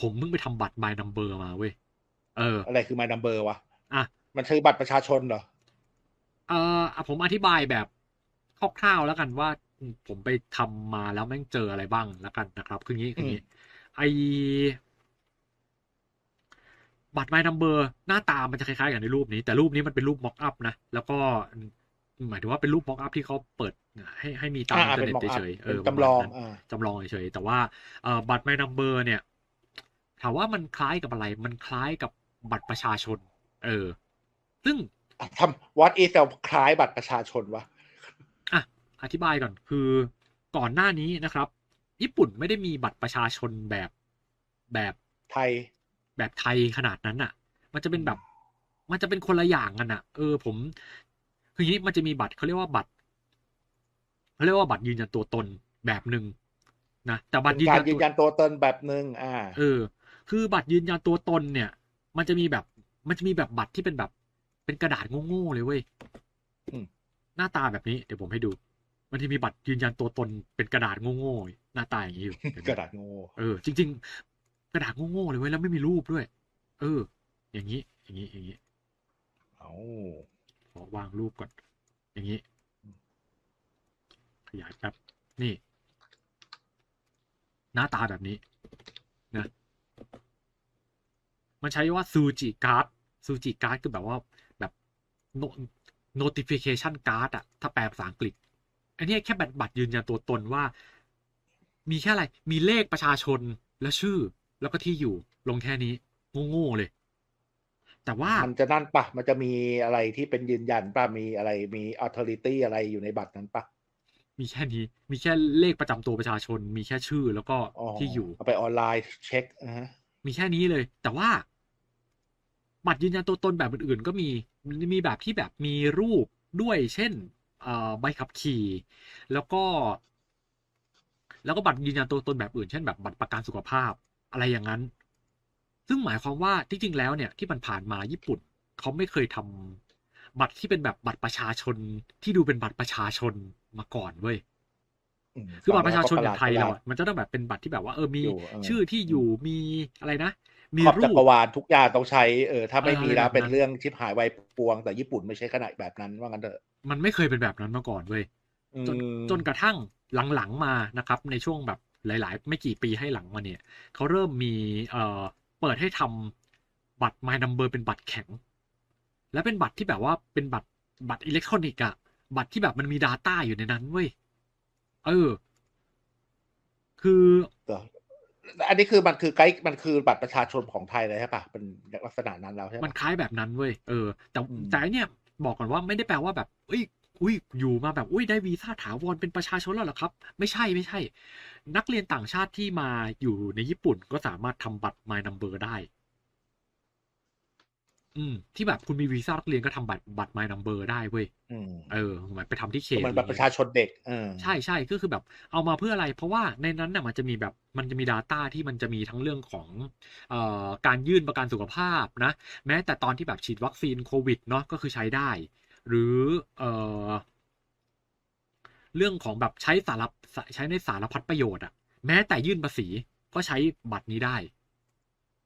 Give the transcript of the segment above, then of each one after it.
ผมเพิ่งไปทำบัตร My Number มาเว้ย เออ อะไรคือ My Number วะ อะ มันคือบัตรประชาชนเหรอ เอออะผมอธิบายแบบคร่าวๆแล้วกันว่าผมไปทำมาแล้วแม่งเจออะไรบ้างแล้วกันนะครับ คืองี้คืองี้ไอบัตร My Number หน้าตามันจะคล้ายๆกับในรูปนี้ แต่รูปนี้มันเป็นรูปม็อกอัพนะ แล้วก็หมายถึงว่าเป็นรูปม็อกอัพที่เขาเปิดให้ให้มีตามอ่าอินเทอร์เป็นเน็ต mock up เฉยๆเอเป็นอจำลองประมาณนั้นอ่าจำลองเฉยๆแต่ว่าเอ่อบัตร My Number เนี่ย ถามว่ามันคล้ายกับอะไร มันคล้ายกับบัตรประชาชน เออ ซึ่งทำ what is จะคล้ายบัตรประชาชนวะอะอธิบายก่อนคือก่อนหน้านี้นะครับ ญี่ปุ่นไม่ได้มีบัตรประชาชนแบบแบบไทย แบบไทยขนาดนั้นอะ มันจะเป็นแบบ มันจะเป็นคนละอย่างกันอะ เออ ผม คืออย่างนี้มันจะมีบัตรเขาเรียกว่าบัตรเขาเรียกว่าบัตรยืนยันตัวตนแบบหนึ่งนะแต่บัตรยืนกายัรนยืตันวยันตัวตนแบบหนึ่งอ่า เออ คือบัตรยืนยันตัวตนเนี่ย มันจะมีแบบ มันจะมีแบบบัตรที่เป็นแบบ เป็นกระดาษโง่ๆเลยเว้ยอืมหน้าตาแบบนี้เดี๋ยวผมให้ดู มันจะมีบัตรยืนยันตัวตนเป็นกระดาษโง่ๆหน้าตาอย่างนี้อยู่เห็นไหมกระดาษโง่เออจริง ๆ กระดาษโง่ๆเลยเว้ยแล้วไม่มีรูปด้วย เออ อย่างนี้ อย่างนี้อย่างนี้เอาขอวางรูปก่อน อย่างนี้ ขยายแป๊บนี่ หน้าตาแบบนี้นะ มันใช้ว่าซูจิการ์ดซูจิการ์ดคือแบบว่าแบบ no- notification card อะถ้าแปลภาษาอังกฤษ อันนี้แค่บัตรบัตรยืนยันตัวตนว่า มีแค่อะไร มีเลขประชาชนและชื่อ แล้วก็ที่อยู่ลงแค่นี้โง่ๆเลย แต่ว่ามันจะนั่นปะมันจะมีอะไรที่เป็นยืนยันปะมีอะไรมี authority อะไรอยู่ในบัตรนั้นปะมีแค่นี้ มีแค่เลขประจำตัวประชาชน มีแค่ชื่อแล้วก็อ๋อที่อยู่เอาไปออนไลน์เช็คนะฮะมีแค่นี้เลย แต่ว่า บัตรยืนยันตัวตนแบบอื่นๆ ก็มีมีแบบที่แบบมีรูปด้วย เช่นเอ่อใบขับขี่ แล้วก็ แล้วก็บัตรยืนยันตัวตนแบบอื่น เช่นแบบบัตรประกันสุขภาพอะไรอย่างนั้น ซึ่งหมายความว่าที่จริงแล้วเนี่ยที่มันผ่านมาญี่ปุ่นเขาไม่เคยทำบัตรที่เป็นแบบบัตรประชาชนที่ดูเป็นบัตรประชาชนมาก่อนเว้ยมคือบัตรประชาชนอย่างไทยฟัเรางแล้วอะมันจะต้องแบบเป็นบัตรที่แบบว่าเออมีอยู่เออชื่อที่อยู่มีอะไรนะมี ขอบรูจัปกรวาลทุกอย่างต้องใช้เออถ้าไม่เออมีแล้วอะไรแบบนั้นเป็นเรื่องชิบหายไวายปวง แต่ญี่ปุ่นไม่ใช่ขนาดแบบนั้นว่างั้นเถอะมันไม่เคยเป็นแบบนั้นมาก่อนเว้ยอืมจนจนกระทั่งหลังๆมานะครับ ในช่วงแบบหลาย ๆ ไม่กี่ปีให้หลังมาเนี่ยเขาเริ่มมีเอ่อเปิดให้ทำบัตร My Number เป็นบัตรแข็ง และเป็นบัตรที่แบบว่าเป็นบัตรบัตรอิเล็กทรอนิกส์อะบัตรที่แบบมันมี Data อยู่ในนั้นเว้ยเออ คือเดี๋ยว อันนี้คือมันคือไกด์มันคือบัตรประชาชนของไทยเลยใช่ปะเป็นลักษณะนั้นแล้วใช่มันปะคล้ายแบบนั้นเว้ยเออแต่อืมแต่อันเนี่ยบอกก่อนว่าไม่ได้แปลว่าแบบเอ้ยอุ้ยอยู่มาแบบอุ้ยได้วีซ่าถาวรเป็นประชาชนแล้วเหรอครับ ไม่ใช่ไม่ใช่ นักเรียนต่างชาติที่มาอยู่ในญี่ปุ่นก็สามารถทำบัตร My Number ได้อืม ที่แบบคุณมีวีซ่านักเรียนก็ทำบัตรบัตร My Number ได้เว้ยอืมเออเหมือนไปทำที่เขตมันบัตรประชาชนเด็กเออใช่ใช่ก็คือแบบเอามาเพื่ออะไร เพราะว่าในนั้นน่ะมันจะมีแบบมันจะมี Data ที่มันจะมีทั้งเรื่องของเอ่อการยื่นประกันสุขภาพนะ แม้แต่ตอนที่แบบฉีดวัคซีนโควิดเนาะก็คือใช้ได้ หรือเอ่อเรื่องของแบบใช้สารพใช้ในสารพัดประโยชน์อะแม้แต่ยื่นภาษีก็ใช้บัตรนี้ได้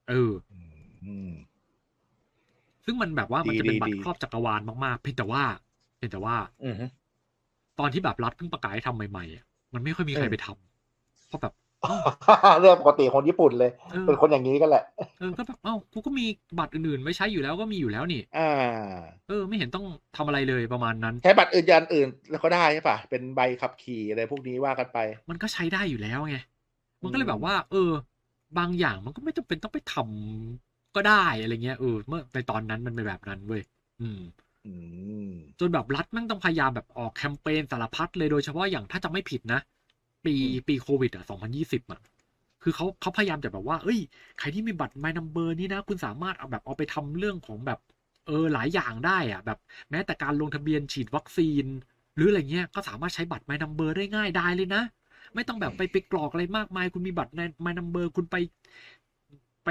เอออืม ซึ่งมันแบบว่ามันจะเป็นดีบัตดีรครอบจักรวาลมากๆ เพียงแต่ว่าเพียงแต่ว่าอืมตอนที่แบบรัฐเพิ่งประกาศให้ทำใหม่ๆอะมันไม่ค่อยมีใครเออไปทำเพราะแบบเรื่องปกติของญี่ปุ่นเลยเออเป็นคนอย่างนี้กันแหละเออก็แบบเอ้ากูก็มีบัตรอื่นๆไว้ใช้อยู่แล้วก็มีอยู่แล้วนี่อ่าเออ ไม่เห็นต้องทำอะไรเลยประมาณนั้นใช้บัตรอื่นยันอื่นแล้วก็ได้ใช่ปะเป็นใบขับขี่อะไรพวกนี้ว่ากันไป มันก็ใช้ได้อยู่แล้วไงมันก็เลยอืมแบบว่า เออ บางอย่างมันก็ไม่จำเป็นต้องไปทำ ก็ได้อะไรเงี้ยเออเมื่อในตอนนั้นมันเป็นแบบนั้นเว้ยอืมอืมจนแบบรัฐแมันต้องพยายามแบบออกแคมเปญสารพัดเลยโดยเฉพาะอย่างถ้าจำไม่ผิดนะ ปีอืมปีโควิดอะ2020อะคือเขาเขาพยายามจะแบบว่า เอ้ย ใครที่มีบัตร My Number นี่นะ คุณสามารถเอาแบบเอาไปทำเรื่องของแบบเออหลายอย่างได้อะ แบบแม้แต่การลงทะเบียนฉีดวัคซีน หรืออะไรเงี้ยก็สามารถใช้บัตร My Number ได้ง่ายได้เลยนะ ไม่ต้องแบบไปไปกรอกอะไรมากมาย คุณมีบัตรใน My Number คุณไป ไป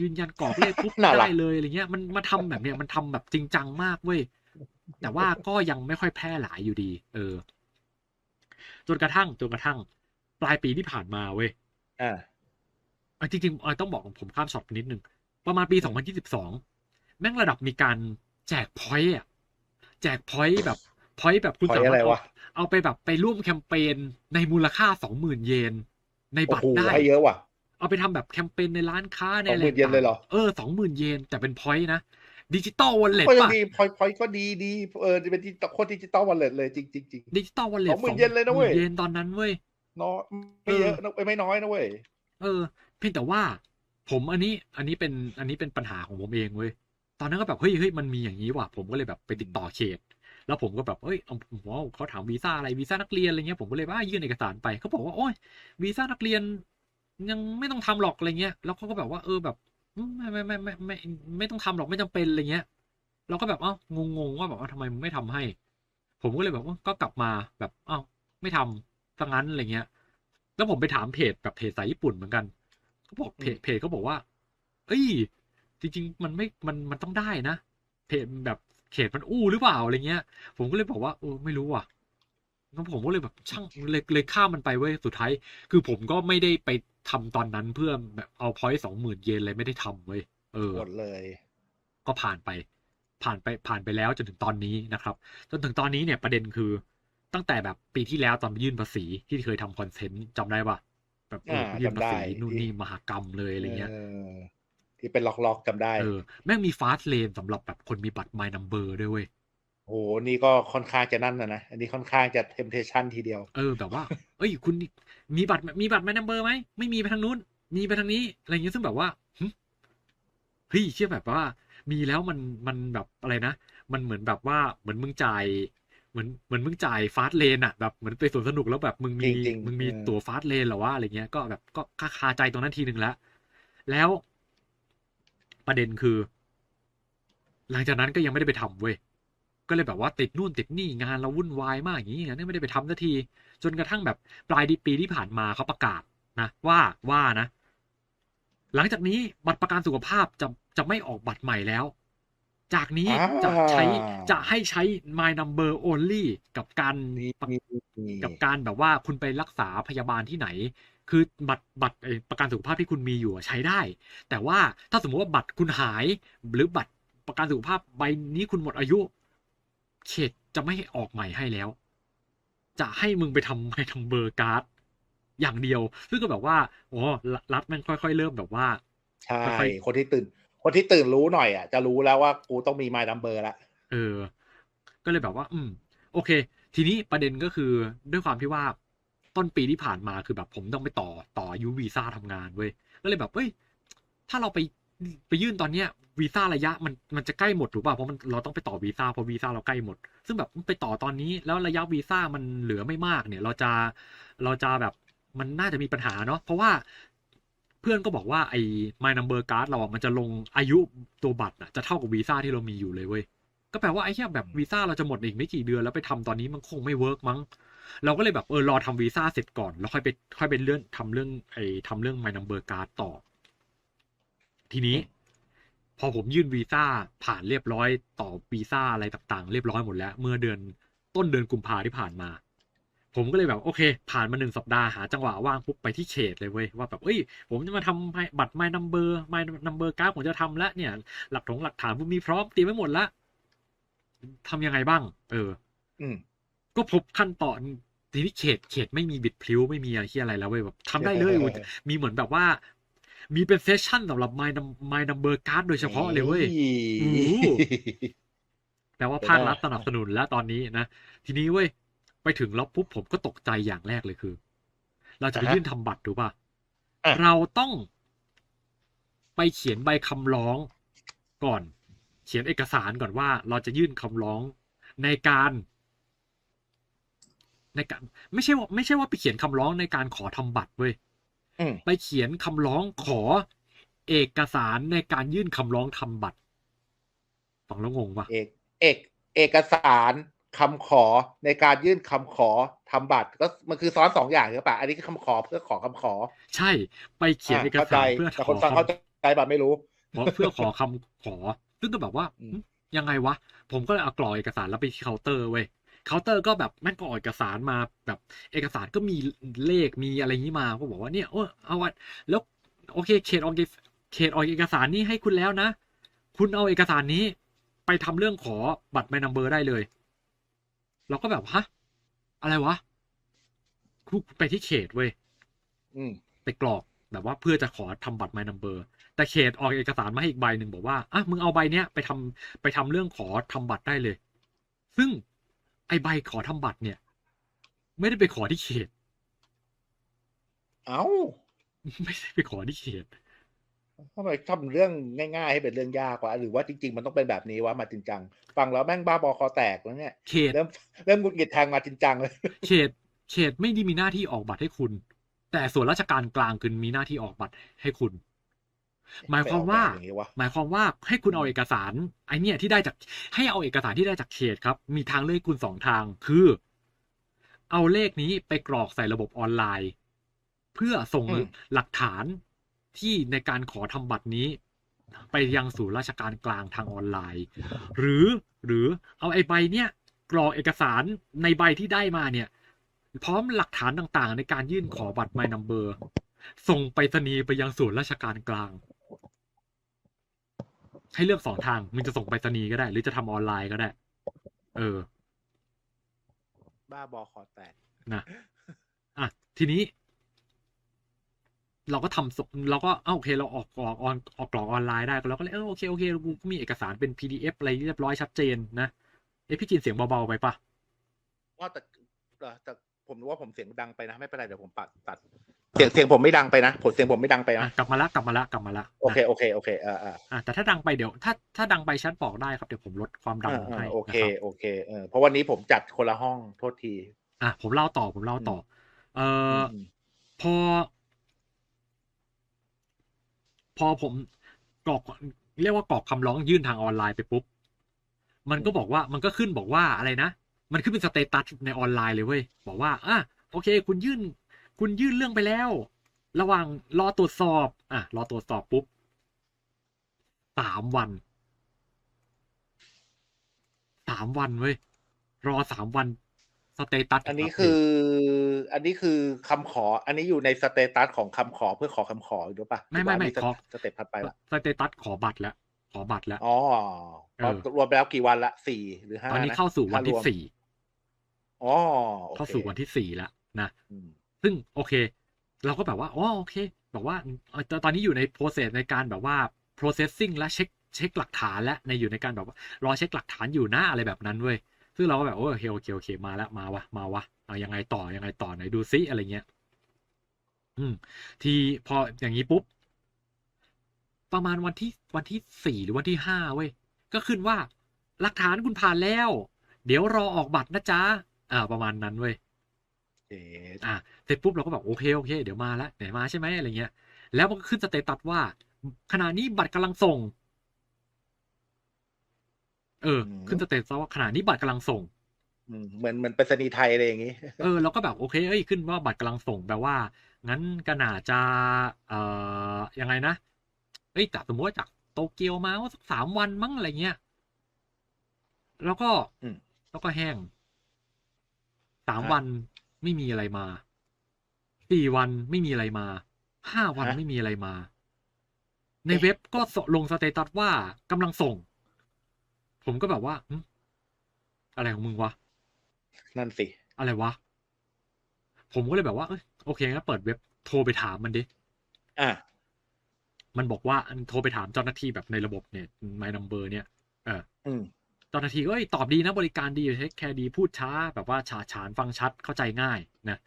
ยืนยันกรอกเลขปุ๊บน่ารักได้เลยอะไรเงี้ย มันมาทำแบบเนี้ยมันทำแบบจริงจังมากเว้ยแต่ว่าก็ยังไม่ค่อยแพร่หลายอยู่ดี เออ จนกระทั่งจนกระทั่ง ปลายปีที่ผ่านมาเว้ยอ่าอะจริงๆเอ่อต้องบอกผมข้ามช็อตไปนิดนึง ประมาณปี2022แม่งระดับมีการแจกพอยต์อะแจกพอยต์แบบพอยต์แบบคุณ point สามารถอะไรเอาวะเอาไปแบบไปร่วมแคมเปญในมูลค่า20,000เยน ในโอ้บัตโหรได้ให้เยอะว่ะ เอาไปทำแบบแคมเปญในร้านค้าใน20,000อะไรเยนเลยเหรอเออ20,000เยนแต่เป็นพอยต์นะดิจิตอลวอลเล็ตก็ยังป่ะดีพอยพอยก็ดีดีเออเป็นดิจิตอลโคตรดิจิตอลวอลเล็ตเลยจริงจริงจริงดิจิตอลวอลเล็ต20,000เยนเลยนะเว้ยเยนตอนนั้นเว้ยน้อยไม่เยอะนะไม่น้อยนะเว้ยเออ เพียงแต่ว่า ผมอันนี้อันนี้เป็นอันนี้เป็นปัญหาของผมเองเว้ยตอนนั้นก็แบบเฮ้ยเฮ้ยมันมีอย่างนี้ว่ะผมก็เลยแบบไปติดต่อเขต แล้วผมก็แบบเอ้ยเอาว้าวเขาถามวีซ่าอะไรวีซ่านักเรียนอะไรเงี้ยผมก็เลยว่ายื่นเอกสารไปเขาบอกว่าโอ้ยวีซ่านักเรียน ยังไม่ต้องทำหรอกอะไรเงี้ยแล้วเขาก็แบบว่าเออแบบอืมไม่ไม่ไม่ไม่ไม่ไม่ไม่ต้องทำหรอกไม่จำเป็นอะไรเงี้ยเราก็แบบเอ้างงงๆว่าแบบว่าทำไมมึงไม่ทำให้ ผมก็เลยแบบว่าก็กลับมาแบบเอ้าไม่ทำซะงั้นอะไรเงี้ย แล้วผมไปถามเพจแบบเพจสายญี่ปุ่นเหมือนกันเขาบอกเพจเพจเขาบอกว่า เอ้ย จริง ๆ มันไม่มันมันต้องได้นะเพจแบบเขตมันอู้หรือเปล่าอะไรเงี้ย ผมก็เลยบอกว่าเออไม่รู้อะงั้นผมก็เลยแบบช่างเลยเลยข้ามมันไปเว้ยสุดท้าย คือผมก็ไม่ได้ไป ทำตอนนั้นเพื่อแบบเอาพอยต์สองหมื่นเยนเลยไม่ได้ทำเว้ยเออหมดเลย ก็ผ่านไป ผ่านไปผ่านไปแล้วจนถึงตอนนี้นะครับ จนถึงตอนนี้เนี่ยประเด็นคือตั้งแต่แบบปีที่แล้วตอนไปยื่นภาษีที่เคยทำคอนเทนต์จำได้ปะแบบเอออ่าไปยื่นภาษีจำได้นู่นนี่มหากรรมเลยอะไรเงี้ยออที่เป็นล็อกๆจำได้เออแม่งมีฟาสเลนสำหรับแบบคนมีบัตร My Number ด้วยเว้ยโหนี่ก็ค่อนข้างจะนั่นนะนะ อันนี้ค่อนข้างจะเทมเพชันทีเดียว เออ แบบว่า เอ้ย คุณ มีบัตรมีบัตร My Number ไหมไม่มีไปทางนู้น มีไปทางนี้อะไรเงี้ยซึ่งแบบว่าหึเฮ้ยเชื่อแบบว่า มีแล้วมันมันแบบอะไรนะมันเหมือนแบบว่าเหมือนมึงจ่ายเหมือนเหมือนมึงจ่ายฟาสเลนอะแบบเหมือนไปสวนสนุกแล้วแบบมึงมีจริงๆมึงมีเออตั๋วฟาสเลนเหรอวะอะไรเงี้ยก็แบบก็คาคาใจตรงนั้นทีหนึ่งแล้ว แล้วประเด็นคือ หลังจากนั้นก็ยังไม่ได้ไปทำเว้ย ก็เลยแบบว่าติดนู่นติดนี่งานเราวุ่นวายมากอย่างนี้อย่างนี้ไม่ได้ไปทำสักที จนกระทั่งแบบปลายปีที่ผ่านมาเขาประกาศนะว่าว่านะ หลังจากนี้บัตรประกันสุขภาพจะจะไม่ออกบัตรใหม่แล้ว จากนี้อ่าจะใช้จะให้ใช้ My Number Only กับการนี่ประนี่กับการแบบว่าคุณไปรักษาพยาบาลที่ไหน คือบัตรบัตรเอ่อประกันสุขภาพที่คุณมีอยู่อะใช้ได้ แต่ว่าถ้าสมมติว่าบัตรคุณหายหรือบัตรประกันสุขภาพใบนี้คุณหมดอายุ เขตจะไม่ให้ออกใหม่ให้แล้ว จะให้มึงไปทำให้ทำเบอร์การ์ดอย่างเดียว ซึ่งก็แบบว่าอ๋อรัฐมันค่อยๆ เริ่มแบบว่าใช่ค่อยคนที่ตื่น คนที่ตื่นรู้หน่อยอะจะรู้แล้วว่ากูต้องมี My Number ละเออ ก็เลยแบบว่า อืม โอเค ทีนี้ประเด็นก็คือด้วยความที่ว่าต้นปีที่ผ่านมาคือแบบผมต้องไปต่อต่ออายุวีซ่าทำงานเว้ยก็เลยแบบเอ้ยถ้าเราไปไปยื่นตอนเนี้ย วีซ่าระยะมันมันจะใกล้หมดถูกป่ะเพราะมันเราต้องไปต่อวีซ่าเพราะวีซ่าเราใกล้หมด ซึ่งแบบไปต่อตอนนี้แล้วระยะวีซ่ามันเหลือไม่มากเนี่ย เราจะเราจะแบบมันน่าจะมีปัญหาเนาะเพราะว่าเพื่อนก็บอกว่าไอ้ My Number Card เราอะมันจะลงอายุตัวบัตรอะจะเท่ากับวีซ่าที่เรามีอยู่เลยเว้ยก็แปลว่าไอ้แค่แบบวีซ่าเราจะหมดอีกไม่กี่เดือนแล้วไปทำตอนนี้มันคงไม่เวิร์กมั้งเราก็เลยแบบเออรอทำวีซ่าเสร็จก่อนแล้วค่อยไปค่อยไปเลื่อนทำเรื่องไอ้ทำเรื่อง My Number Card ต่อ ทีนี้ พอผมยื่นวีซ่าผ่านเรียบร้อยต่อวีซ่าอะไรต่างๆ เรียบร้อยหมดแล้ว เมื่อเดือนต้นเดือนกุมภาที่ผ่านมา ผมก็เลยแบบโอเค ผ่านมาหนึ่งสัปดาห์หาจังหวะว่างปุ๊บไปที่เขตเลยเว้ยว่าแบบเอ้ย ผมจะมาทำให้บัตร My Number My Number Card ผมจะทำแล้วเนี่ย หลักถงหลักฐานผมมีพร้อมเตรียมไว้หมดแล้วทำยังไงบ้าง เออ อืมก็พบขั้นตอนทีนี้เขตเขตไม่มีบิดพลิ้วไม่มีอะไรที่อะไรแล้วเว้ยแบบทำได้เลยเออมีเหมือนแบบว่า มีเป็นเซสชั่นสำหรับ My Num- My Number Card โดยเฉพาะเลยเว้ยโอ้โหแปลว่าภาครัฐสนับสนุนแล้วตอนนี้นะ ทีนี้เว้ย ไปถึงแล้วปุ๊บผมก็ตกใจอย่างแรกเลยคือ เราจะไปอ่าฮะยื่นทำบัตรถูกป่ะอะ เราต้องไปเขียนใบคำร้องก่อน เขียนเอกสารก่อนว่า เราจะยื่นคำร้องในการในการไม่ใช่ว่าไม่ใช่ว่าไปเขียนคำร้องในการขอทำบัตรเว้ยอืม ไปเขียนคำร้องขอเอกสารในการยื่นคำร้องทำบัตรฟังแล้วงงปะเอกเอกเอกสารคำขอในการยื่นคำขอทำบัตร ก็มันคือซ้อนสองอย่างหรือเปล่าอันนี้คือคำขอเพื่อขอคำขอ ใช่ ไปเขียนเอกเข้าใจสารเพื่อแต่ขคอนฟังคำเข้าใจบัตรไม่รู้ขอเพื่อขอคำขอ ซึ่งก็แบบว่าอืมหึยังไงวะ ผมก็เลยเอากรอกเอกสารแล้วไปที่เคาน์เตอร์เว้ย เคาน์เตอร์ก็แบบแม่งก็ออกเอกสารมาแบบเอกสารก็มีเลขมีอะไรอย่างนี้มาก็บอกว่าเนี่ยเออเอาอะแล้วโอเคเขตออกเอกเขตออกเอกสารนี้ให้คุณแล้วนะ คุณเอาเอกสารนี้ไปทำเรื่องขอบัตรไมนัมเบอร์ได้เลย เราก็แบบฮะอะไรวะคุกไปที่เขตเว้ยอืมไปกรอกแบบว่าเพื่อจะขอทำบัตรไมนัมเบอร์แต่เขตออกเอกสารมาให้อีกใบหนึ่งบอกว่าอะมึงเอาใบเนี้ยไปทำไปทำเรื่องขอทำบัตรได้เลย ซึ่ง ไอใบขอทำบัตรเนี่ย ไม่ได้ไปขอที่เขต เอ้าไม่ได้ไปขอที่เขตทำไมทำเรื่องง่ายๆให้เป็นเรื่องยากวะหรือว่าจริง ๆ มันต้องเป็นแบบนี้วะมาจริงจังฟังแล้วแม่งบ้าบอคอแตกแล้วเนี่ยเขตเริ่มเริ่มหงุดหงิดแทงมาจริงจังเลยเขต เขตไม่ได้มีหน้าที่ออกบัตรให้คุณ แต่ส่วนราชการกลางคือมีหน้าที่ออกบัตรให้คุณ หมายความว่าไปออกแบบอย่างนี้วะหมายความว่าให้คุณเอาเอกสารไอเนี่ยที่ได้จากให้เอาเอกสารที่ได้จากเขตครับ มีทางเลือกให้คุณสองทางคือ เอาเลขนี้ไปกรอกใส่ระบบออนไลน์ เพื่อส่งอืมหลักฐานที่ในการขอทำบัตรนี้ ไปยังศูนย์ราชการกลางทางออนไลน์ หรือหรือเอาไอ้ใบเนี่ยกรอกเอกสารในใบที่ได้มาเนี่ย พร้อมหลักฐานต่างๆ ในการยื่นขอบัตร My Number ส่งไปรษณีย์ไปยังศูนย์ราชการกลาง ให้เลือกสองทาง มึงจะส่งไปรษณีย์ก็ได้ หรือจะทำออนไลน์ก็ได้ เออ บ้าบอคอแตกนะอะทีนี้ เราก็ทำส่งเราก็เอ้าโอเค เราออกกรอกออนออกกรอกออนไลน์ได้เราก็เลยเออโอเคโอเคกูก็มีเอกสารเป็น PDF อะไรเรียบร้อยชัดเจนนะเอ้พี่จินเสียงเบาๆไปปะว่าแต่เอ่อแต่ ผมรู้ว่าผมเสียงดังไปนะไม่เป็นไรเดี๋ยวผมปัดตัด เสียงเสียงผมไม่ดังไปนะผมเสียงผมไม่ดังไปอะนะกลับมาละกลับมาละกลับมาละโอเคนะโอเคโอเคเออเอออะแต่ถ้าดังไปเดี๋ยวถ้าถ้าดังไปชัดบอกได้ครับเดี๋ยวผมลดความดังเอลองเอให้อโอเคนะครับโอเคเออเพราะวันนี้ผมจัดคนละห้องโทษที อะผมเล่าต่อผมเล่าต่อ เอ่ออมพอ พอผมกรอกเรียกว่ากรอกคำร้องยื่นทางออนไลน์ไปปุ๊บมันก็บอกว่ามันก็ขึ้นบอกว่าอะไรนะ มันขึ้นเป็นสเตตัสในออนไลน์เลยเว้ย บอกว่าอะโอเค คุณยื่น คุณยื่นเรื่องไปแล้ว ระหว่างรอตรวจสอบ อะ รอตรวจสอบปุ๊บสามวันสามวันเว้ย รอสามวันสเตตัส อันนี้คือ อันนี้คือคำขอ อันนี้อยู่ในสเตตัสของคำขอเพื่อขอคำขอหรือเปล่าไม่ไม่ไม่หรือขอว่าสเต็ปถัดไปละสเตตัสขอบัตรแล้วขอบัตรแล้ว อ๋อเออรวมไปแล้วกี่วันละสี่หรือห้าตอนนี้ะเข้าสู่วันที่ถ้ารมสี่ อ๋อโอคเข้าสู่วันที่สี่แล้วนะอืมซึ่งโอเค เราก็แบบว่าอ๋อโอเคแบบว่าเอ่อตตอนนี้อยู่ใน process ในการแบบว่า processing และเช็คเช็คหลักฐานและในอยู่ในการแบบว่ารอเช็คหลักฐานอยู่นะอะไรแบบนั้นเว้ยซึ่งเราก็แบบโอโอเคโอเคโอเคมาแล้วมาวะมาวะเอายังไงต่อยังไงต่อไหนดูซิอะไรเงี้ย อืม ทีพออย่างนี้ปุ๊บ ประมาณวันที่วันที่สี่หรือวันที่ห้าเว้ยก็ขึ้นว่า หลักฐานคุณผ่านแล้ว เดี๋ยวรอออกบัตรนะจ๊ะ อ่าประมาณนั้นเว้ยเอ๊ะอะเสร็จปุ๊บเราก็แบบโอเคโอเคเดี๋ยวมาแล้วไหนมาใช่ไหมอะไรเงี้ย แล้วมันก็ขึ้นสเตตัสว่า ขณะนี้บัตรกำลังส่ง เออ ขึ้นสเตตัสว่าขณะนี้บัตรกำลังส่งอืมเหมือนเหมือนไปรษณีย์ไทยอะไรอย่างงี้ เออเราก็แบบโอเคเอ้ยขึ้นว่าบัตรกำลังส่งแปลว่า งั้นก็น่าจะเอ่อยังไงนะเอ้ยจากสมมติว่าจากโตเกียวมาว่าสักสามวันมั้งอะไรเงี้ยแล้วก็อืมแล้วก็แห้ง สามฮะวันไม่มีอะไรมาสี่วันไม่มีอะไรมาห้าวันฮะไม่มีอะไรมา ในเอ๊ะเว็บก็สลงสเตตัสว่ากำลังส่ง ผมก็แบบว่าหึอะไรของมึงวะ นั่นสิ อะไรวะ ผมก็เลยแบบว่าเอ้ยโอเคงั้นเปิดเว็บโทรไปถามมันดิอะมันบอกว่าอันโทรไปถามเจ้าหน้าที่แบบในระบบเนี่ย My Number เนี่ยเอออืมเจ้าหน้าที่ก็เอ้ยตอบดีนะบริการดีเทคแคร์ดีพูดช้า แบบว่าฉาฉานฟังชัดเข้าใจง่ายนะ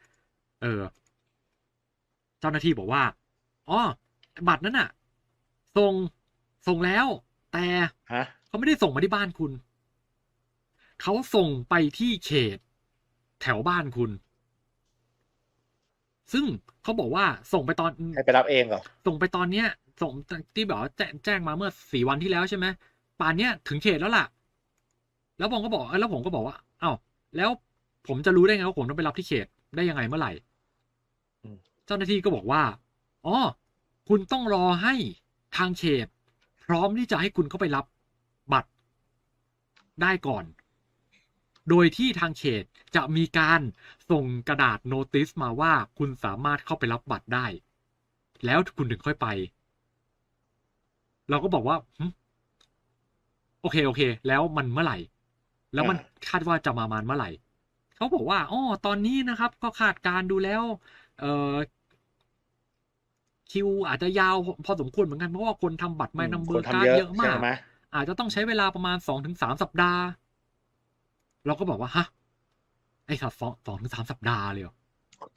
เออ เจ้าหน้าที่บอกว่าอ๋อบัตรนั้นน่ะส่งส่งแล้ว แต่ฮะเขาไม่ได้ส่งมาที่บ้านคุณ เขาส่งไปที่เขต แถวบ้านคุณ ซึ่งเขาบอกว่าส่งไปตอนให้ไปรับเองเหรอส่งไปตอนเนี้ยส่งที่แบบว่าแจ้งแจ้งมาเมื่อสี่วันที่แล้วใช่ไหมป่านเนี้ยถึงเขตแล้วล่ะ แล้วผมก็บอกเอ้ยแล้วผมก็บอกว่าเอ้าแล้วผมจะรู้ได้ไงว่าผมต้องไปรับที่เขตได้ยังไงเมื่อไหร่อืมเจ้าหน้าที่ก็บอกว่าอ๋อคุณต้องรอให้ทางเขตพร้อมที่จะให้คุณเข้าไปรับบัตรได้ก่อน โดยที่ทางเขตจะมีการส่งกระดาษโน้ติสมาว่าคุณสามารถเข้าไปรับบัตรได้ แล้วคุณถึงค่อยไป เราก็บอกว่าหึโอเคโอเค แล้วมันเมื่อไหร่ แล้วมันอ่าคาดว่าจะมาประมาณเมื่อไหร่เขาบอกว่าอ๋อตอนนี้นะครับ ก็คาดการณ์ดูแล้ว เออคิวอาจจะยาวพอสมควรเหมือนกันเพราะว่าคนทำบัตรไม่นำเบอคนร์ทำการ์ดเยอะเยอะมากใช่ไหมอาจจะต้องใช้เวลาประมาณสองถึงสามสัปดาห์ เราก็บอกว่าฮะไอ้สัตว์สองสองถึงสามสัปดาห์เลยเหรอ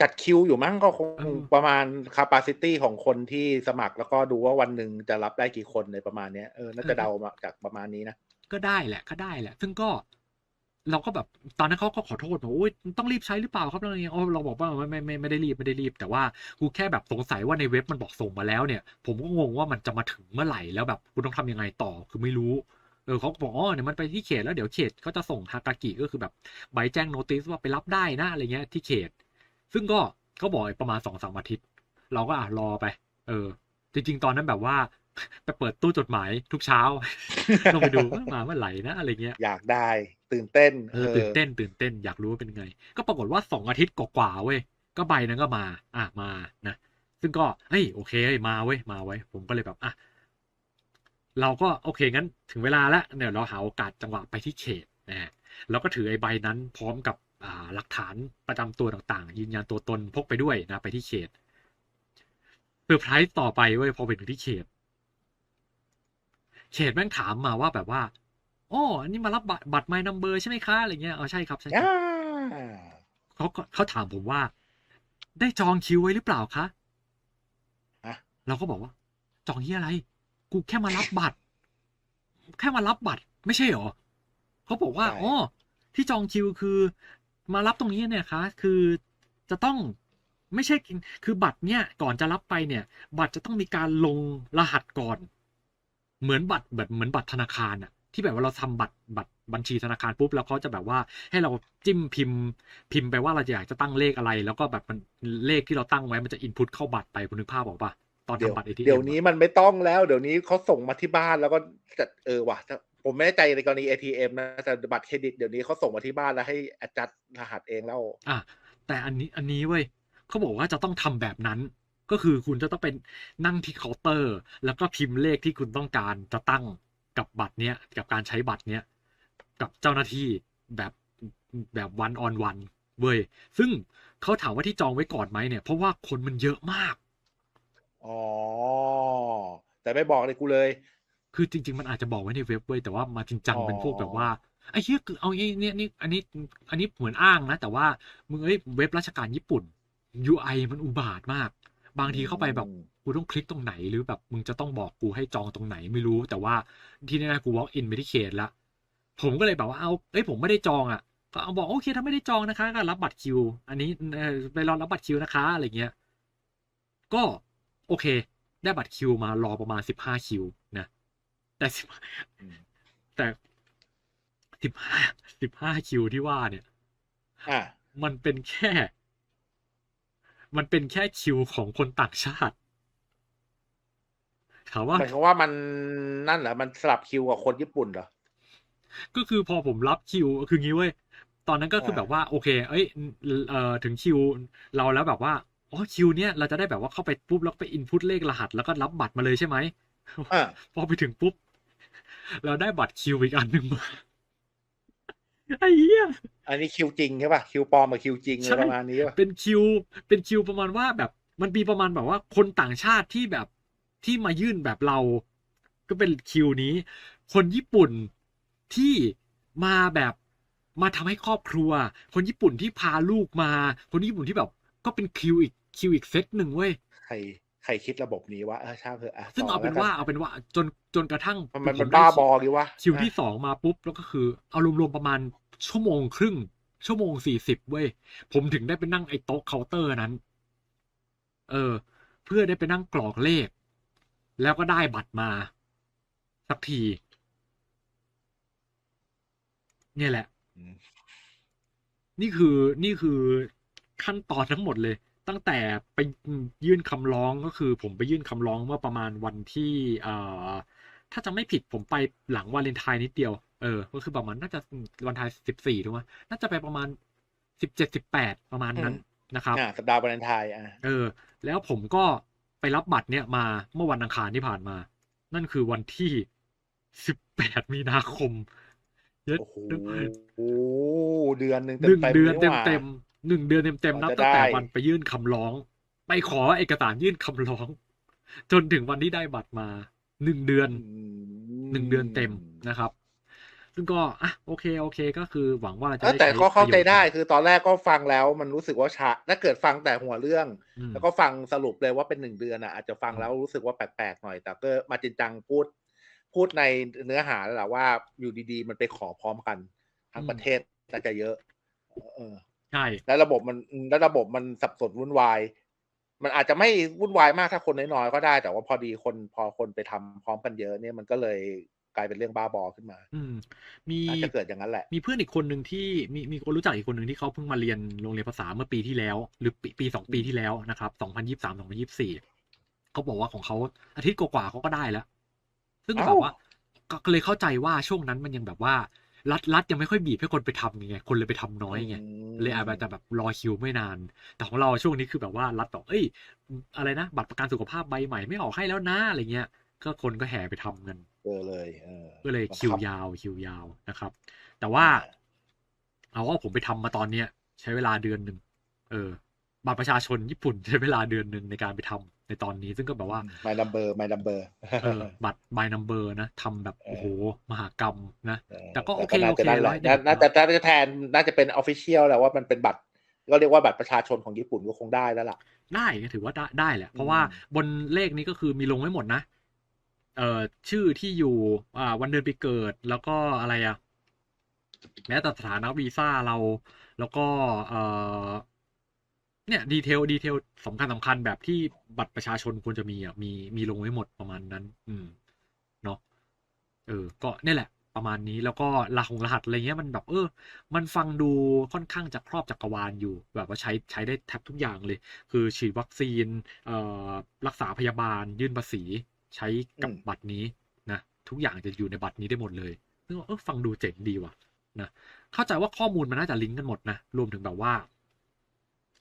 จัดคิวอยู่มั้งก็คงเออประมาณ capacity ของคนที่สมัครแล้วก็ดูว่าวันหนึ่งจะรับได้กี่คนในประมาณเนี้ยเออน่าจะเดามาจากประมาณนี้นะก็ได้แหละก็ได้แหละ ซึ่งก็ เราก็แบบตอนนั้นเขาก็ขอโทษบอกโอ้ยต้องรีบใช้หรือเปล่าครับอะไรเงี้ยอ๋อเราบอกว่าไม่ไม่ไม่ไม่ได้รีบไม่ได้รีบ แต่ว่ากูแค่แบบสงสัยว่าในเว็บมันบอกส่งมาแล้วเนี่ย ผมก็งงว่ามันจะมาถึงเมื่อไหร่แล้วแบบกูต้องทำยังไงต่อคือไม่รู้เออเขาบอกอ๋อเนี่ยมันไปที่เขตแล้วเดี๋ยวเขตก็จะส่งฮากากิก็คือแบบใบแจ้งโนติสว่าไปรับได้นะอะไรเงี้ยที่เขต ซึ่งก็เขาบอกประมาณสองสามอาทิตย์ เราก็อะรอไป เออ จริง ๆ ตอนนั้นแบบว่าไปเปิดตู้จดหมายทุกเช้าลงไปดูว่ามาเมื่อไหร่นะอะไรเงี้ยอยากได้ ตื่นเต้นเออตื่นเต้น ตื่นเต้นอยากรู้ว่าเป็นไง ก็ปรากฏว่าสองอาทิตย์กว่าๆเว้ยก็ใบนั้นก็มา อะมานะซึ่งก็เฮ้ยโอเคเฮ้ยมาเว้ยมาไว้ยผมก็เลยแบบอะเราก็โอเคงั้นถึงเวลาแล้วเดี๋ยวเราหาโอกาสจังหวะไปที่เขตนะฮะแล้วก็ถือไอ้ใบนั้นพร้อมกับอ่าหลักฐานประจำตัวต่างๆ ยืนยันตัวตนพกไปด้วยนะ ไปที่เขตเซอร์ไพรส์ต่อไปเว้ยพอไปถึงที่เขต เขตแม่งถามมาว่าแบบว่า อ๋ออันนี้มารับบัตรบัตรไมนัมเบอร์ใช่ไหมคะอะไรเงี้ยอ๋อใช่ครับใช่ครับอ่าเขาก็เขาถามผมว่า ได้จองคิวไว้หรือเปล่าคะอะเราก็บอกว่า จองที่อะไร กูแค่มารับบัตร แค่มารับบัตร ไม่ใช่หรอเขาบอกว่าอ๋อที่จองคิวคือ มารับตรงนี้เนี่ยคะ คือจะต้องไม่ใช่คือบัตรเนี่ย ก่อนจะรับไปเนี่ย บัตรจะต้องมีการลงรหัสก่อน เหมือนบัตรแบบเหมือนบัตรธนาคารอะ ที่แบบว่าเราทำบัตรบัตรบัญชีธนาคารปุ๊บแล้วเขาจะแบบว่าให้เราจิ้มพิมพ์ พิมพ์ไปว่าเราอยากจะตั้งเลขอะไร แล้วก็แบบมันเลขที่เราตั้งไว้มันจะอินพุตเข้าบัตรไปคุณนึกภาพออกปะตอนเดี๋ยวทำบัตร ATM เดี๋ยวนี้มันไม่ต้องแล้ว เดี๋ยวนี้เขาส่งมาที่บ้านแล้วก็จัดเออว่ะถ้าผมไม่แน่ใจในกรณี ATM นะแต่บัตรเครดิตเดี๋ยวนี้เขาส่งมาที่บ้านแล้วให้อาจัดรหัสเองแล้ว อะแต่อันนี้อันนี้เว้ยเขาบอกว่าจะต้องทำแบบนั้น ก็คือคุณจะต้องเป็นนั่งที่เคาน์เตอร์ แล้วก็พิมพ์เลขที่คุณต้องการจะตั้ง กับบัตรเนี้ยกับการใช้บัตรเนี้ยกับเจ้าหน้าที่แบบแบบวันออนวันเว้ยซึ่งเขาถามว่าที่จองไว้ก่อนไหมเนี่ย เพราะว่าคนมันเยอะมากอ๋อแต่ไม่บอกเลยกูเลย คือจริง ๆ มันอาจจะบอกไว้ในเว็บเว้ยแต่ว่ามาจริงจังอ๋อเป็นพวกแบบว่าไอ้เหี้ยคือเอาไอ้เนี่ยนี่อันนี้อันนี้เหมือนอ้างนะ แต่ว่ามึงเอ้ยเว็บราชการญี่ปุ่น UI มันอุบาทมาก บางทีเข้าไปแบบอืมกูต้องคลิกตรงไหนหรือแบบมึงจะต้องบอกกูให้จองตรงไหนไม่รู้ แต่ว่าที่แน่ๆกู walk in ไปที่เขตแล้วผมก็เลยแบบว่าเอาเอ้ยผมไม่ได้จองอะก็เอาบอกโอเคถ้าไม่ได้จองนะคะก็รับบัตรคิว อันนี้เอ่อไปรอรับบัตรคิวนะคะอะไรเงี้ยก็โอเค ได้บัตรคิวมารอประมาณสิบห้าคิวนะแต่สิบอืมแต่สิบห้าสิบห้าคิวที่ว่าเนี่ยอะมันเป็นแค่ มันเป็นแค่คิวของคนต่างชาติถามว่าหมายความว่ามันนั่นเหรอมันสลับคิวกับคนญี่ปุ่นเหรอก็คือพอผมรับคิวคืองี้เว้ยตอนนั้นก็คืออ่าแบบว่าโอเค เอ้ยเอ่อถึงคิวเราแล้วแบบว่าอ๋อคิวเนี้ยเราจะได้แบบว่าเข้าไปปุ๊บแล้วก็ไปอินพุตเลขรหัส แล้วก็รับบัตรมาเลยใช่ไหมอะพอไปถึงปุ๊บ เราได้บัตรคิวอีกอันหนึ่งมา ไอ้เหี้ยอันนี้คิวจริงใช่ป่ะคิวปลอมกับคิวจริงใช่อะไรประมาณนี้ป่ะเป็นคิว เป็นคิวประมาณว่าแบบมันมีประมาณแบบว่าคนต่างชาติที่แบบที่มายื่นแบบเรา ก็เป็นคิวนี้ คนญี่ปุ่นที่มาแบบมาทำให้ครอบครัว คนญี่ปุ่นที่พาลูกมา คนญี่ปุ่นที่แบบ ก็เป็นคิวอีกคิวอีกเซตหนึ่งเว้ยใคร ใครคิดระบบนี้วะเออช่างเถอะอะซึ่งต่เอาเป็นแล้วกัว่าเอาเป็นว่าจนจนกระทั่งมันมันผมันได้บ้าคิวบอกี่วะคิวที่อะสองมาปุ๊บแล้วก็คือ เอารวมๆประมาณชั่วโมงครึ่ง ชั่วโมงสี่สิบเว้ย ผมถึงได้ไปนั่งไอ้โต๊ะเคาน์เตอร์นั้น เออ เพื่อได้ไปนั่งกรอกเลข แล้วก็ได้บัตรมา สักที เนี่ยแหละอืมนี่คือนี่คือขั้นตอนทั้งหมดเลย ตั้งแต่ไปยื่นคำร้องก็คือ ผมไปยื่นคำร้องเมื่อประมาณวันที่เอ่อถ้าจะไม่ผิดผมไปหลังวาเลนไทน์นิดเดียว เออ ก็คือประมาณน่าจะวันไทน์สิบสี่ถูกไหมน่าจะไปประมาณสิบเจ็ดสิบแปดประมาณนั้นนะครับอะสัปดาห์วาเลนไทน์อะเออ แล้วผมก็ไปรับบัตรเนี่ยมาเมื่อวันอังคารที่ผ่านมา นั่นคือวันที่สิบแปดมีนาคมเย็ดโอ้โหเดือนหนึ่งหนึ่งต็มๆเดือนนี่เต็มหว่าเต็มๆ หนึ่งเดือนเต็มเต็มๆกนับว่าจะตั้งแต่ได้วันไปยื่นคำร้อง ไปขอเอกสารยื่นคำร้อง จนถึงวันที่ได้บัตรมาหนึ่งเดือนอืมหนึ่งเดือนเต็มนะครับ ซึ่งก็อะโอเคโอเคก็คือหวังว่าเราจะเออได้แต่ใช้ก็เข้าใจประโยชน์ได้คือตอนแรกก็ฟังแล้วมันรู้สึกว่าช้าถ้าเกิดฟังแต่หัวเรื่องอืมแล้วก็ฟังสรุปเลยว่าเป็นหนึ่งเดือนอะอาจจะฟังแล้วรู้สึกว่าแปลกๆหน่อย แต่ก็มาจินจังพูด พูดในเนื้อหาแล้วแหละว่าอยู่ดีๆ มันไปขอพร้อมกันทั้งประเทศน่าจะเยอะ เออ ใช่แล้วระบบมันแล้วระบบมันสับสนวุ่นวาย มันอาจจะไม่วุ่นวายมากถ้าคนน้อยๆก็ได้ แต่ว่าพอดีคนพอคนไปทำพร้อมกันเยอะเนี่ยมันก็เลยกลายเป็นเรื่องบ้าบอขึ้นมา อืมมีอาจจะเกิดอย่างนั้นแหละ มีเพื่อนอีกคนหนึ่งที่มีมีคนรู้จักอีกคนหนึ่งที่เขาเพิ่งมาเรียนโรงเรียนภาษาเมื่อปีที่แล้ว หรือปีปีสองปีที่แล้วนะครับสองพันยี่สามสองพันยี่สี่เขาบอกว่าของเขาอาทิตย์กว่าๆเขาก็ได้แล้ว ซึ่งก็เอ้าแบบว่าก็ก็เลยเข้าใจว่าช่วงนั้นมันยังแบบว่า รัฐรัฐยังไม่ค่อยบีบให้คนไปทำไงคนเลยไปทำน้อยไงเลยอาจจะแบบรอคิวไม่นาน แต่ของเราช่วงนี้คือแบบว่ารัฐบอกเอ้ย อะไรนะ บัตรประกันสุขภาพใบใหม่ไม่ออกให้แล้วนะอะไรเงี้ย ก็คนก็แห่ไปทำกันเออเลยเออก็เลยคิวยาวคิวยาวนะครับ แต่ว่า เอาว่าผมไปทำมาตอนเนี้ยใช้เวลาเดือนหนึ่งเออบัตรประชาชนญี่ปุ่นใช้เวลาเดือนหนึ่งในการไปทำ ในตอนนี้ซึ่งก็แบบว่าไม่นัมเบอร์ไม่นัมเบอร์เออบัตรบายนัมเบอร์นะทำแบบโอ้โห มหากรรมนะ แต่ก็โอเคน่าโอเคจะนั่นแหละร้อยเดือนน่าจะน่าจะแทนน่าจะเป็นออฟฟิเชียลแหละว่ามันเป็นบัตร ก็เรียกว่าบัตรประชาชนของญี่ปุ่นก็คงได้แล้วล่ะ ได้ก็ถือว่าได้ได้แหละ เพราะว่าบนเลขนี้ก็คือมีลงไว้หมดนะเอ่อชื่อที่อยู่อ่าวันเดือนปีเกิดแล้วก็อะไรอะแม้แต่สถานะวีซ่าเรา แล้วก็เอ่อ เนี่ยดีเทลดีเทลสำคัญสำคัญแบบที่บัตรประชาชนควรจะมีอะมีมีลงไว้หมดประมาณนั้น อืมเนาะเออ ก็เนี่ยแหละประมาณนี้แล้วก็รหัสรหัสอะไรเงี้ยมันแบบเออ มันฟังดูค่อนข้างจะครอบจักรวาลอยู่ แบบว่าใช้ใช้ได้แทบทุกอย่างเลย คือฉีดวัคซีนเอ่อรักษาพยาบาล ยื่นภาษี ใช้กับบัตรนี้นะทุกอย่างจะอยู่ในบัตรนี้ได้หมดเลยซึ่งว่าเออฟังดูเจ๋งดีว่ะนะเข้าใจว่าข้อมูลมันน่าจะลิงก์กันหมดนะรวมถึงแบบว่า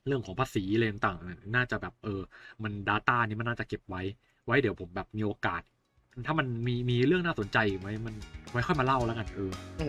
เรื่องของภาษีอะไรต่างๆน่าจะแบบเออ มัน Data นี้มันน่าจะเก็บไว้ ไว้เดี๋ยวผมแบบมีโอกาส ถ้ามันมีมีเรื่องน่าสนใจไหมมันไว้ค่อยมาเล่าแล้วกันเอออ